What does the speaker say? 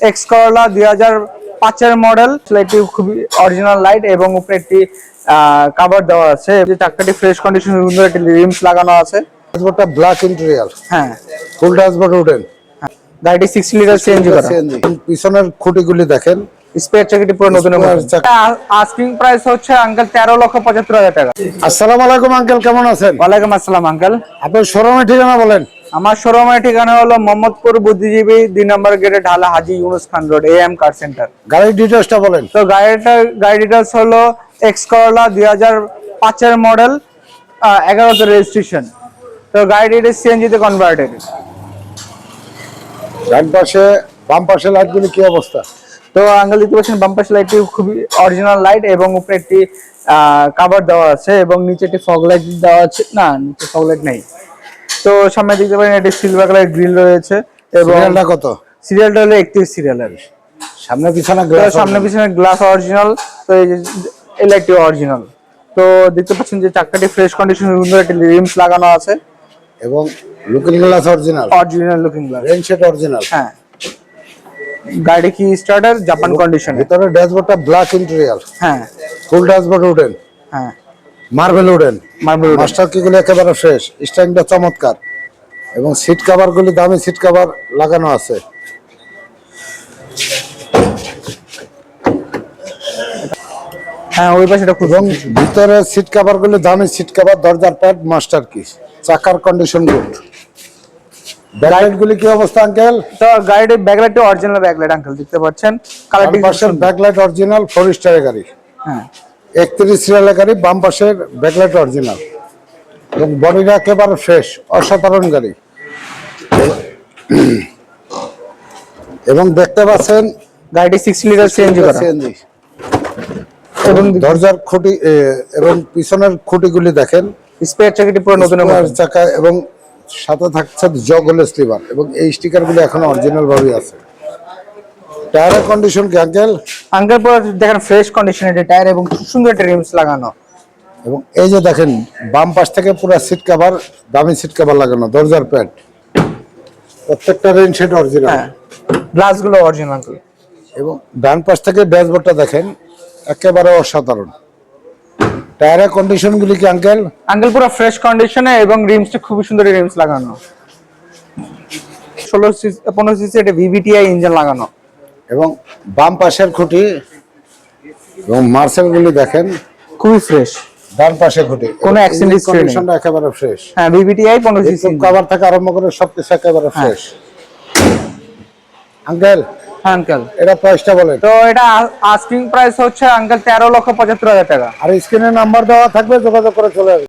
X Corolla দুই হাজার পাঁচের মডেল খুবই অরিজিনাল লাইট এবং উপরে একটি কাভার দেওয়া আছে। চাকাটি ফ্রেশ কন্ডিশন সুন্দর একটি রিমস লাগানো আছে। ড্যাশবোর্ডটা ব্ল্যাক ইন্টেরিয়ার হ্যাঁ। ফুল ড্যাশবোর্ড উডেন গাড়িটি সিক্সটি লিটার সিএনজি করা। পিছনের খুঁটিগুলি দেখেন। স্পেয়ার চাকাটি পুরো নতুন আস্কিং প্রাইস হচ্ছে আঙ্কেল তেরো লক্ষ পঁচাত্তর হাজার টাকা। আসসালামু আলাইকুম আঙ্কেল কেমন আছেন? ওয়ালাইকুম আসসালাম আঙ্কেল আপনার শোরুমের ঠিকানা বলেন। আমার শোরুমের ঠিকানা হলো মোহাম্মদপুর বুদ্ধিজীবী দুই নম্বর গেটে ঢালা Haji Yunus Khan road A M car centre গাড়ির ডিটেলসটা বলেন। তো গাড়িটা গাড়ি ডিটেলস হলো এক্স করলা দুই হাজার পাঁচের মডেল এগারোতে রেজিস্ট্রেশন তো গাড়িটি সিএনজিতে কনভার্টেড ডান পাশে বাম পাশে লাইটগুলি কি অবস্থা? তো আঙ্কেল দেখতে পাচ্ছেন বাম্পাস লাইটটি খুবই অরিজিনাল লাইট এবং উপরে একটি কাভার দেওয়া আছে এবং নিচে একটি ফগ লাইট দেওয়া আছে। না নিচে ফগ লাইট নেই। তো সামনে দেখতে পারেন একটি সিলভার কালার গ্রিল রয়েছে এবং সিরিয়ালটা কত? সিরিয়ালটা হলো একত্রিশ সিরিয়ালের। সামনে পিছনে গ্লাস সামনে পিছনে গ্লাস অরিজিনাল তো এই যে এই লাইটটি অরিজিনাল তো দেখতে পাচ্ছেন যে চাকাটি ফ্রেশ কন্ডিশন সুন্দর একটি রিমস লাগানো আছে। এবং looking glass original original looking glass rain set original হ্যাঁ। গাড়ি কি স্টার্টার জাপান কন্ডিশনে ভিতরে ড্যাশবোর্ডটা ব্ল্যাক ইন্টেরিয়ার হ্যাঁ। ফুল ড্যাশবোর্ড উডেন হ্যাঁ। মার্বেল উডেন মার্বেল মাস্টার কিগুলো একেবারে ফ্রেশ স্ট্যান্ডটা চমৎকার। এবং সিট কভারগুলি দামি সিট কভার লাগানো আছে। হ্যাঁ ওই পাশে এবং ভিতরে সিট কভারগুলি দামি সিট কভার দরজার প্যাড মাস্টার কি চাকার কন্ডিশন গুড ব্যাকলাইটগুলি কি অবস্থা আঙ্কেল তো গাড়িটির ব্যাকলাইটটি অরিজিনাল ব্যাকলাইট আঙ্কেল দেখতে পাচ্ছেন? পাশের ব্যাকলাইট অরিজিনাল ফোর স্টারের গাড়ি। হ্যাঁ। একত্রিশ সিরিয়ালের গাড়ি বাম পাশের ব্যাকলাইট অরিজিনাল এবং বডিটা একেবারে ফ্রেশ অসাধারণ গাড়ি। এবং দেখতে পাচ্ছেন গাড়িটি সিক্স লিটার সিএনজি সিএনজি এবং দরজার খুঁটি এবং পিছনের খুঁটিগুলি দেখেন। স্পেয়ার চাকাটি পুরো নতুন চাকা এবং সাথে থাকছে জগল স্লিভার এবং এই স্টিকারগুলি এখন অরিজিনাল ভাবেই আছে। টায়ারের কন্ডিশন কি আঙ্কেল আঙ্কেল পুরো দেখেন ফ্রেশ কন্ডিশনে টায়ার এবং খুব সুন্দর একটা রিমস লাগানো। এবং এই যে দেখেন বাম পাশ থেকে পুরো সিট কভার দামি সিট কভার লাগানো দরজার প্যাড প্রত্যেকটা রেন সেট অরিজিনাল হ্যাঁ গ্লাসগুলো অরিজিনাল এবং ডান পাশ থেকে ড্যাশবোর্ডটা দেখেন একেবারে অসাধারণ। টায়ারের কন্ডিশনগুলি কি আঙ্কেল আঙ্কেল পুরো ফ্রেশ কন্ডিশনে এবং রিমসটা খুবই সুন্দর রিমস লাগানো। ষোলো সিসি পনেরো সিসি একটা ভিভিটিআই ইঞ্জিন লাগানো। এবং বাম পাশের খুঁটি এবং মার্সেলগুলি দেখেন খুবই ফ্রেশ ডান পাশে খুঁটি। কোনো history একেবারে ফ্রেশ হ্যাঁ ভিভিটিআই পনেরো সিসি কভার থেকে আরম্ভ করে সবকিছু একেবারে হ্যাঁ। ফ্রেশ আঙ্কেল হ্যাঁ আঙ্কেল। এটা প্রাইসটা বলেন। তো এটা আস্কিং প্রাইস হচ্ছে আঙ্কেল তেরো লক্ষ পঁচাত্তর হাজার টাকা। আর স্ক্রিনে নাম্বার দেওয়া থাকবে যোগাযোগ করে চলে আসবে।